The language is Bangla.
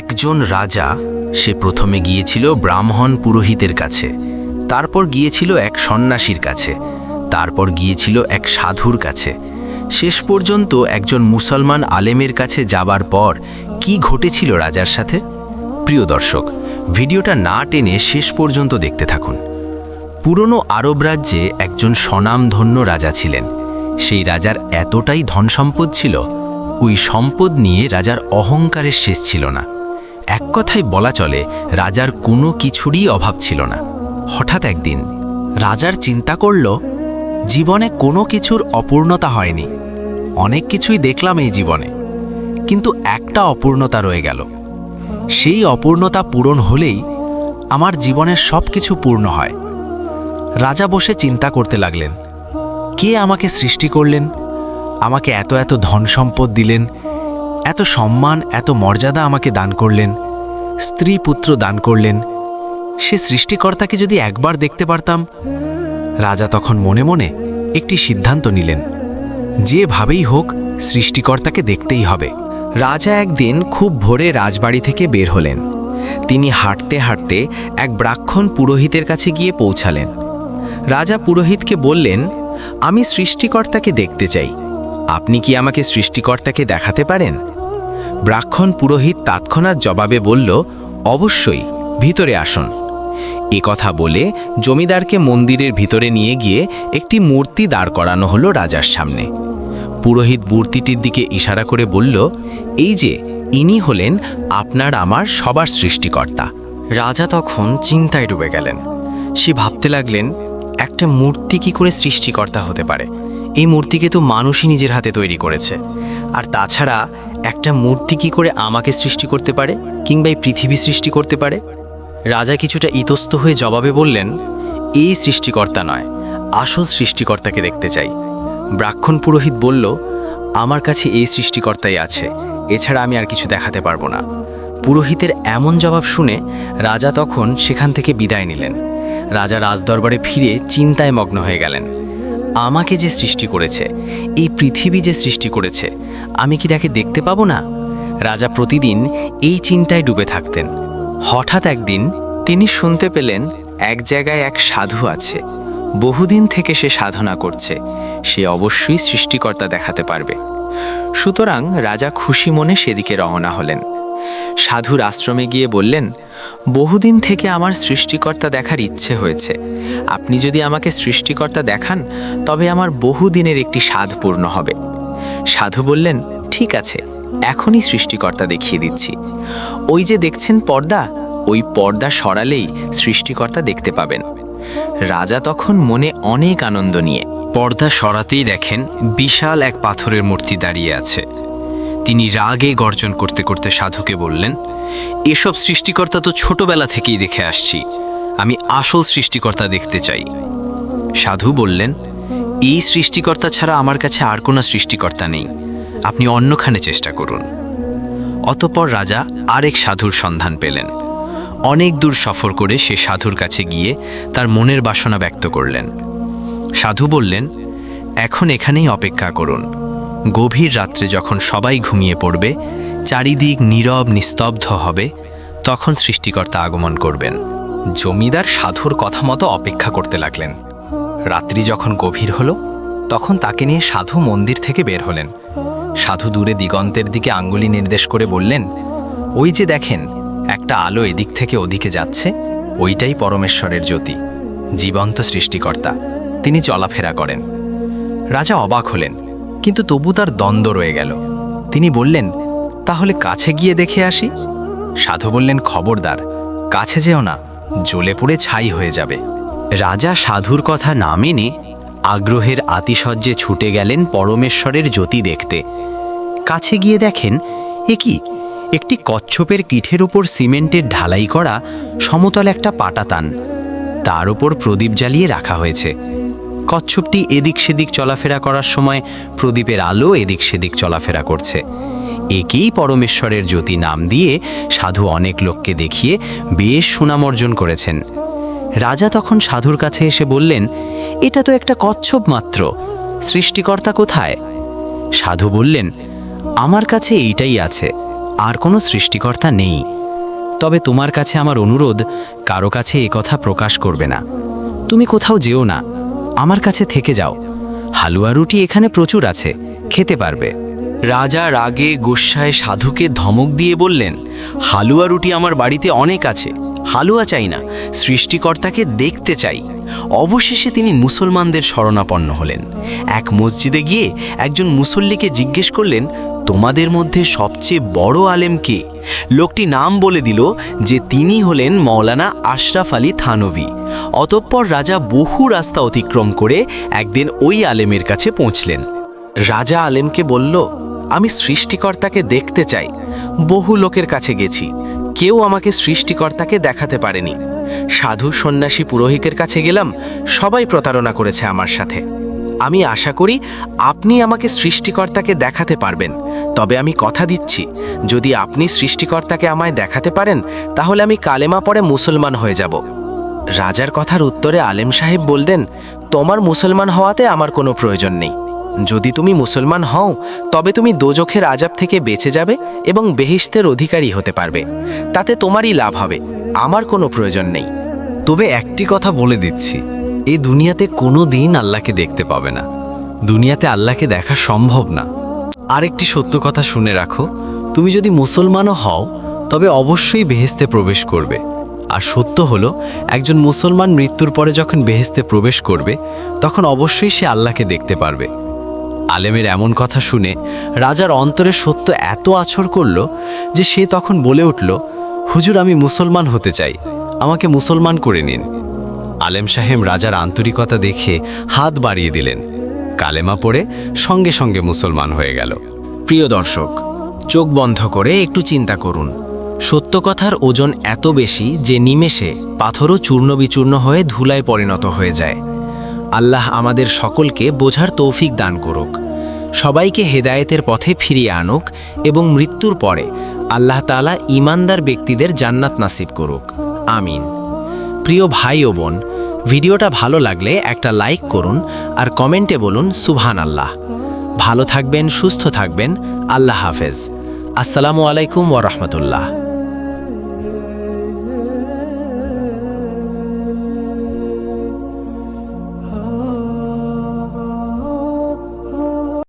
একজন রাজা, সে প্রথমে গিয়েছিল ব্রাহ্মণ পুরোহিতের কাছে, তারপর গিয়েছিল এক সন্ন্যাসীর কাছে, তারপর গিয়েছিল এক সাধুর কাছে। শেষ পর্যন্ত একজন মুসলমান আলেমের কাছে যাবার পর কি ঘটেছিল রাজার সাথে? প্রিয় দর্শক, ভিডিওটা না টেনে শেষ পর্যন্ত দেখতে থাকুন। পুরনো আরব রাজ্যে একজন স্বনামধন্য রাজা ছিলেন। সেই রাজার এতটাই ধন সম্পদ ছিল, ওই সম্পদ নিয়ে রাজার অহংকারের শেষ ছিল না। এক কথায় বলা চলে, রাজার কোনো কিছুরই অভাব ছিল না। হঠাৎ একদিন রাজার চিন্তা করল, জীবনে কোনো কিছুর অপূর্ণতা হয়নি। অনেক কিছুই দেখলাম এই জীবনে, কিন্তু একটা অপূর্ণতা রয়ে গেল। সেই অপূর্ণতা পূরণ হলেই আমার জীবনের সব কিছু পূর্ণ হয়। রাজা বসে চিন্তা করতে লাগলেন, কে আমাকে সৃষ্টি করলেন? আমাকে এত এত ধন সম্পদ দিলেন? এত সম্মান, এত মর্যাদা আমাকে দান করলেন? স্ত্রী পুত্র দান করলেন। সে সৃষ্টিকর্তাকে যদি একবার দেখতে পারতাম, রাজা তখন মনে মনে একটি সিদ্ধান্ত নিলেন যেভাবেই হোক সৃষ্টিকর্তাকে দেখতেই হবে। রাজা একদিন খুব ভোরে রাজবাড়ি থেকে বের হলেন। তিনি হাঁটতে হাঁটতে এক ব্রাক্ষণ পুরোহিতের কাছে গিয়ে পৌঁছালেন। রাজা পুরোহিতকে বললেন, আমি সৃষ্টিকর্তাকে দেখতে চাই। আপনি কি আমাকে সৃষ্টিকর্তাকে দেখাতে পারেন? ব্রাহ্মণ পুরোহিত তৎক্ষণাৎ জবাবে বলল, অবশ্যই, ভিতরে আসুন। এ কথা বলে জমিদারকে মন্দিরের ভিতরে নিয়ে গিয়ে একটি মূর্তি দাঁড় করানো হলো রাজার সামনে। পুরোহিত মূর্তিটির দিকে ইশারা করে বলল, এই যে, ইনি হলেন আপনার আমার সবার সৃষ্টিকর্তা। রাজা তখন চিন্তায় ডুবে গেলেন। সে ভাবতে লাগলেন, একটা মূর্তি কি করে সৃষ্টিকর্তা হতে পারে? এই মূর্তিকে তো মানুষই নিজের হাতে তৈরি করেছে। আর তাছাড়া একটা মূর্তি কি করে আমাকে সৃষ্টি করতে পারে কিংবা এই পৃথিবী সৃষ্টি করতে পারে? রাজা কিছুটা ইতস্ত হয়ে জবাবে বললেন, এই সৃষ্টিকর্তা নয়, আসল সৃষ্টিকর্তাকে দেখতে চাই। ব্রাহ্মণ পুরোহিত বলল, আমার কাছে এই সৃষ্টিকর্তাই আছে, এছাড়া আমি আর কিছু দেখাতে পারব না। পুরোহিতের এমন জবাব শুনে রাজা তখন সেখান থেকে বিদায় নিলেন। রাজা রাজদরবারে ফিরে চিন্তায় মগ্ন হয়ে গেলেন। আমাকে যে সৃষ্টি করেছে, এই পৃথিবী যে সৃষ্টি করেছে, আমি কি তাকে দেখতে পাবো না? রাজা প্রতিদিন এই চিন্তায় ডুবে থাকতেন। হঠাৎ একদিন তিনি শুনতে পেলেন এক জায়গায় এক সাধু আছে। বহুদিন থেকে সে সাধনা করছে। সে অবশ্যই সৃষ্টিকর্তা দেখাতে পারবে। সুতরাং রাজা খুশি মনে সেদিকে রওনা হলেন। সাধুর আশ্রমে গিয়ে বললেন, বহুদিন থেকে আমার সৃষ্টিকর্তা দেখার ইচ্ছে হয়েছে। আপনি যদি আমাকে সৃষ্টিকর্তা দেখান, তবে আমার বহুদিনের একটি স্বাদ পূর্ণ হবে সাধু বললেন, ঠিক আছে, এখনই সৃষ্টিকর্তা দেখিয়ে দিচ্ছি। ওই যে দেখছেন পর্দা, ওই পর্দা সরালেই সৃষ্টিকর্তা দেখতে পাবেন রাজা তখন মনে অনেক আনন্দ নিয়ে পর্দা সরাতেই দেখেন বিশাল এক পাথরের মূর্তি দাঁড়িয়ে আছে। তিনি রাগে গর্জন করতে করতে সাধুকে বললেন, এসব সৃষ্টিকর্তা তো ছোটবেলা থেকেই দেখে আসছি। আমি আসল সৃষ্টিকর্তা দেখতে চাই। সাধু বললেন, এই সৃষ্টিকর্তা ছাড়া আমার কাছে আর কোনো সৃষ্টিকর্তা নেই। আপনি অন্যখানে চেষ্টা করুন। অতপর রাজা আরেক সাধুর সন্ধান পেলেন। অনেক দূর সফর করে সে সাধুর কাছে গিয়ে তার মনের বাসনা ব্যক্ত করলেন। সাধু বললেন, এখন এখানেই অপেক্ষা করুন। গভীর রাত্রে যখন সবাই ঘুমিয়ে পড়বে, চারিদিক নীরব নিস্তব্ধ হবে, তখন সৃষ্টিকর্তা আগমন করবেন। জমিদার সাধুর কথা মতো অপেক্ষা করতে লাগলেন। রাত্রি যখন গভীর হল, তখন তাকে নিয়ে সাধু মন্দির থেকে বের হলেন। সাধু দূরে দিগন্তের দিকে আঙ্গুলি নির্দেশ করে বললেন, ওই যে দেখেন, একটা আলো এদিক থেকে ওদিকে যাচ্ছে, ওইটাই পরমেশ্বরের জ্যোতি, জীবন্ত সৃষ্টিকর্তা। তিনি চলাফেরা করেন। রাজা অবাক হলেন কিন্তু তবু তার দ্বন্দ্ব রয়ে গেল। তিনি বললেন, তাহলে কাছে গিয়ে দেখে আসি। সাধু বললেন, খবরদার, কাছে যেও না, জ্বলে পড়ে ছাই হয়ে যাবে। রাজা সাধুর কথা না মেনে আগ্রহের আতিশয্যে ছুটে গেলেন পরমেশ্বরের জ্যোতি দেখতে। কাছে গিয়ে দেখেন, এ কি? একটি কচ্ছপের কিঠের উপর সিমেন্টের ঢালাই করা সমতল একটা পাটাতান। তার উপর প্রদীপ জ্বালিয়ে রাখা হয়েছে। কচ্ছপটি এদিক সেদিক চলাফেরা করার সময় প্রদীপের আলো এদিক সেদিক চলাফেরা করছে। একেই পরমেশ্বরের জ্যোতি নাম দিয়ে সাধু অনেক লোককে দেখিয়ে বেশ সুনাম অর্জন করেছেন। রাজা তখন সাধুর কাছে এসে বললেন, এটা তো একটা কচ্ছপ মাত্র, সৃষ্টিকর্তা কোথায়? সাধু বললেন, আমার কাছে এইটাই আছে, আর কোনো সৃষ্টিকর্তা নেই। তবে তোমার কাছে আমার অনুরোধ, কারও কাছে এ কথা প্রকাশ করবে না। তুমি কোথাও যেও না আমার কাছে থেকে যাও। হালুয়া রুটি এখানে প্রচুর আছে, খেতে পারবে। রাজা রাগে গুসায় সাধুকে ধমক দিয়ে বললেন, হালুয়া রুটি আমার বাড়িতে অনেক আছে, হালুয়া চাই না, সৃষ্টিকর্তাকে দেখতে চাই। অবশেষে তিনি মুসলমানদের শরণাপন্ন হলেন। এক মসজিদে গিয়ে একজন মুসল্লিকে জিজ্ঞেস করলেন, তোমাদের মধ্যে সবচেয়ে বড় আলেম কে? লোকটি নাম বলে দিল যে তিনি হলেন মৌলানা আশরাফ আলী থানভী। অতঃপর রাজা বহু রাস্তা অতিক্রম করে একদিন ওই আলেমের কাছে পৌঁছলেন। রাজা আলেমকে বলল, আমি সৃষ্টিকর্তাকে দেখতে চাই। বহু লোকের কাছে গেছি। কেউ আমাকে সৃষ্টিকর্তাকে দেখাতে পারেনি। সাধু সন্ন্যাসী পুরোহিতের কাছে গেলাম। সবাই প্রতারণা করেছে আমার সাথে। আমি আশা করি আপনি আমাকে সৃষ্টিকর্তাকে দেখাতে পারবেন। তবে আমি কথা দিচ্ছি, যদি আপনি সৃষ্টিকর্তাকে আমায় দেখাতে পারেন, তাহলে আমি কালেমা পরে মুসলমান হয়ে যাব। রাজার কথার উত্তরে আলেম সাহেব বললেন, তোমার মুসলমান হওয়াতে আমার কোনো প্রয়োজন নেই। যদি তুমি মুসলমান হও, তবে তুমি দোজখের আজাব থেকে বেঁচে যাবে এবং বেহিস্তের অধিকারী হতে পারবে। তাতে তোমারই লাভ হবে, আমার কোনো প্রয়োজন নেই। তবে একটি কথা বলে দিচ্ছি এই দুনিয়াতে কোনো দিন আল্লাহকে দেখতে পাবে না। দুনিয়াতে আল্লাহকে দেখা সম্ভব না। আরেকটি সত্য কথা শুনে রাখো, তুমি যদি মুসলমানও হও, তবে অবশ্যই বেহেস্তে প্রবেশ করবে। আর সত্য হলো, একজন মুসলমান মৃত্যুর পরে যখন বেহেস্তে প্রবেশ করবে, তখন অবশ্যই সে আল্লাহকে দেখতে পারবে। আলেমের এমন কথা শুনে রাজার অন্তরে সত্য এত আছর করল যে সে তখন বলে উঠল, হুজুর, আমি মুসলমান হতে চাই। আমাকে মুসলমান করে নিন। আলেম সাহেব রাজার আন্তরিকতা দেখে হাত বাড়িয়ে দিলেন। কালেমা পড়ে সঙ্গে সঙ্গে মুসলমান হয়ে গেল। প্রিয় দর্শক, চোখ বন্ধ করে একটু চিন্তা করুন। সত্য কথার ওজন এত বেশি যে নিমেষে পাথরও চূর্ণবিচূর্ণ হয়ে ধুলায় পরিণত হয়ে যায়। আল্লাহ আমাদের সকলকে বোঝার তৌফিক দান করুক। সবাইকে হেদায়েতের পথে ফিরিয়ে আনুক এবং মৃত্যুর পরে আল্লাহ তাআলা ইমানদার ব্যক্তিদের জান্নাত নাসিব করুক। আমিন। প্রিয় ভাই ও বোন, ভিডিওটা ভালো লাগলে একটা লাইক করুন আর কমেন্টে বলুন সুবহান আল্লাহ ভালো থাকবেন, সুস্থ থাকবেন, আল্লাহ হাফেজ। আসসালামু আলাইকুম ওরহমতুল্লাহ